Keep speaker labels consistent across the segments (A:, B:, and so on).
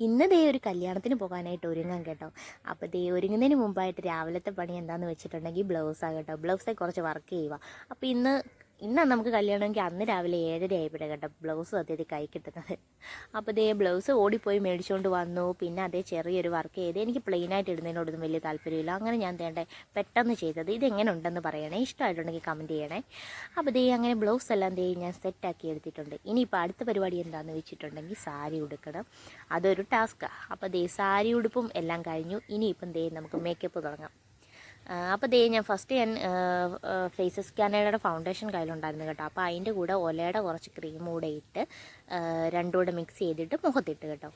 A: ഇന്ന് ദേ ഒരു കല്യാണത്തിന് പോകാനായിട്ട് ഒരുങ്ങാൻ കേട്ടോ. അപ്പോൾ ദേ ഒരുങ്ങുന്നതിന് മുമ്പായിട്ട് രാവിലത്തെ പണി എന്താണെന്ന് വെച്ചിട്ടുണ്ടെങ്കിൽ ബ്ലൗസാണ് കേട്ടോ. ബ്ലൗസെ കുറച്ച് വർക്ക് ചെയ്യുക. അപ്പോൾ ഇന്ന് ഇന്നാണ് നമുക്ക് കല്യാണമെങ്കിൽ അന്ന് രാവിലെ ഏഴര ആയിപ്പോഴേ കേട്ടോ ബ്ലൗസ് അതേ കൈ കിട്ടുന്നത് അപ്പോൾ ദേ ബ്ലൗസ് ഓടിപ്പോയി മേടിച്ചുകൊണ്ട് വന്നു. പിന്നെ അതേ ചെറിയൊരു വർക്ക് ചെയ്ത് എനിക്ക് പ്ലെയിൻ ആയിട്ട് ഇടുന്നതിനോടൊന്നും വലിയ താല്പര്യമില്ല. അങ്ങനെ ഞാൻ തേണ്ടേ പെട്ടെന്ന് ചെയ്തത് ഇതെങ്ങനെ ഉണ്ടെന്ന് പറയണേ. ഇഷ്ടമായിട്ടുണ്ടെങ്കിൽ കമന്റ് ചെയ്യണേ. അപ്പോൾ ദേ അങ്ങനെ ബ്ലൗസ് എല്ലാം ദേ ഞാൻ സെറ്റാക്കി എടുത്തിട്ടുണ്ട്. ഇനിയിപ്പോൾ അടുത്ത പരിപാടി എന്താണെന്ന് വെച്ചിട്ടുണ്ടെങ്കിൽ സാരി ഉടുക്കണം. അതൊരു ടാസ്ക്കാണ് അപ്പോൾ ദേ സാരി ഉടുപ്പും എല്ലാം കഴിഞ്ഞു. ഇനിയിപ്പം ദേ നമുക്ക് മേക്കപ്പ് തുടങ്ങാം. അപ്പോൾ ദേ ഞാൻ ഫസ്റ്റ് ഞാൻ ഫേസസ് സ്കാനയുടെ ഫൗണ്ടേഷൻ കയ്യിലുണ്ടായിരുന്നു കേട്ടോ. അപ്പോൾ അതിന്റെ കൂടെ ഒലയുടെ കുറച്ച് ക്രീം കൂടെ ഇട്ട് രണ്ടുകൂടെ രണ്ടും കൂടെ മിക്സ് ചെയ്തിട്ട് മുഖത്തിട്ട് കേട്ടോ.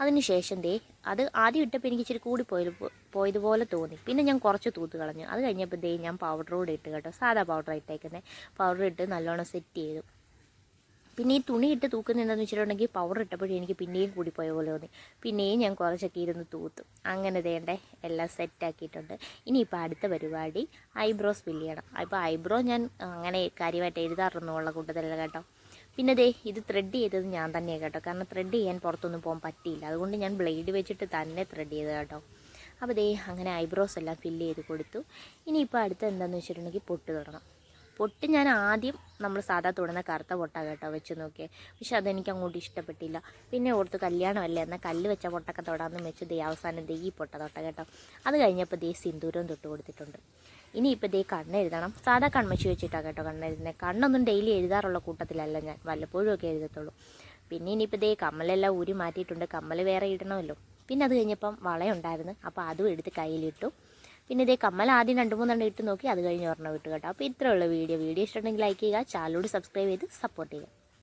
A: അതിനുശേഷം ദേ അത് ആദ്യം ഇട്ടപ്പോൾ എനിക്ക് ഇച്ചിരി കൂടി പോയി പോയതുപോലെ തോന്നി. പിന്നെ ഞാൻ കുറച്ച് തൂത്ത് കളഞ്ഞു. അത് കഴിഞ്ഞപ്പോൾ ദേ ഞാൻ പൗഡർ കൂടെ ഇട്ട് കേട്ടോ. സാധാ പൗഡർ ഇട്ടേക്കുന്നത് പൗഡർ ഇട്ട് നല്ലോണം സെറ്റ് ചെയ്തു. പിന്നെ ഈ തുണി ഇട്ട് തൂക്കുന്ന എന്താണെന്ന് വെച്ചിട്ടുണ്ടെങ്കിൽ പൗഡർ ഇട്ടപ്പോഴും എനിക്ക് പിന്നെയും കൂടിപ്പോയ പോലെ തോന്നി. പിന്നെയും ഞാൻ കുറച്ചൊക്കെ ഇരുന്ന് തൂത്തു. അങ്ങനെ തേണ്ടേ എല്ലാം സെറ്റാക്കിയിട്ടുണ്ട് ഇനിയിപ്പോൾ അടുത്ത പരിപാടി ഐബ്രോസ് ഫില്ല് ചെയ്യണം. അപ്പോൾ ഐബ്രോ ഞാൻ അങ്ങനെ കാര്യമായിട്ട് എഴുതാറൊന്നുമുള്ള കൂട്ടത്തിലല്ല കേട്ടോ. പിന്നെ ദേ ഇത് ത്രെഡ് ചെയ്തത് ഞാൻ തന്നെയാണ് കേട്ടോ. കാരണം ത്രെഡ് ചെയ്യാൻ പുറത്തൊന്നും പോകാൻ പറ്റിയില്ല. അതുകൊണ്ട് ഞാൻ ബ്ലേഡ് വെച്ചിട്ട് തന്നെ ത്രെഡ് ചെയ്ത് കേട്ടോ. അപ്പോൾ ദേ അങ്ങനെ ഐബ്രോസ് എല്ലാം ഫില്ല് ചെയ്ത് കൊടുത്തു. ഇനിയിപ്പോൾ അടുത്ത് എന്താണെന്ന് വെച്ചിട്ടുണ്ടെങ്കിൽ പൊട്ട് തുടങ്ങാം പൊട്ട് ഞാൻ ആദ്യം നമ്മൾ സാധാ തൊടുന്ന കറുത്ത പൊട്ടാണ് കേട്ടോ വെച്ച് നോക്കിയേ. പക്ഷെ അതെനിക്ക് അങ്ങോട്ട് ഇഷ്ടപ്പെട്ടില്ല. പിന്നെ ഓർത്ത് കല്യാണമല്ലേ എന്നാൽ കല്ല് വെച്ച പൊട്ടൊക്കെ തൊടാമെന്ന് വെച്ച് ദേ അവസാനം ദേ ഈ പൊട്ട തൊട്ട കേട്ടോ. അത് കഴിഞ്ഞപ്പോൾ ദേ സിന്ദൂരം തൊട്ട് കൊടുത്തിട്ടുണ്ട്. ഇനി ഇനിയിപ്പോൾ ദേ കണ്ണെഴുതണം സാധാ കൺമശി വെച്ചിട്ടാണ് കേട്ടോ കണ്ണെഴുതുന്നത് കണ്ണൊന്നും ഡെയിലി എഴുതാറുള്ള കൂട്ടത്തിലല്ല ഞാൻ. വല്ലപ്പോഴും ഒക്കെ എഴുതത്തുള്ളൂ. പിന്നെ ഇനിയിപ്പോൾ ദേ കമ്മലെല്ലാം ഊരി മാറ്റിയിട്ടുണ്ട്. കമ്മൽ വേറെ ഇടണമല്ലോ. പിന്നെ അത് കഴിഞ്ഞപ്പം വളയുണ്ടായിരുന്നു. അപ്പോൾ അതും എടുത്ത് കയ്യിലിട്ടു. പിന്നെ ഇതേ കമ്മൽ ആദ്യം രണ്ട് മൂന്നെണ്ണം ഇട്ട് നോക്കി അത് കഴിഞ്ഞ് ഒരെണ്ണം വിട്ട് കേട്ടോ. അപ്പോൾ ഇത്രയുള്ള വീഡിയോ. വീഡിയോ ഇഷ്ടമുണ്ടെങ്കിൽ ലൈക്ക് ചെയ്യുക ചാനലോട് സബ്സ്ക്രൈബ് ചെയ്ത് സപ്പോർട്ട് ചെയ്യുക.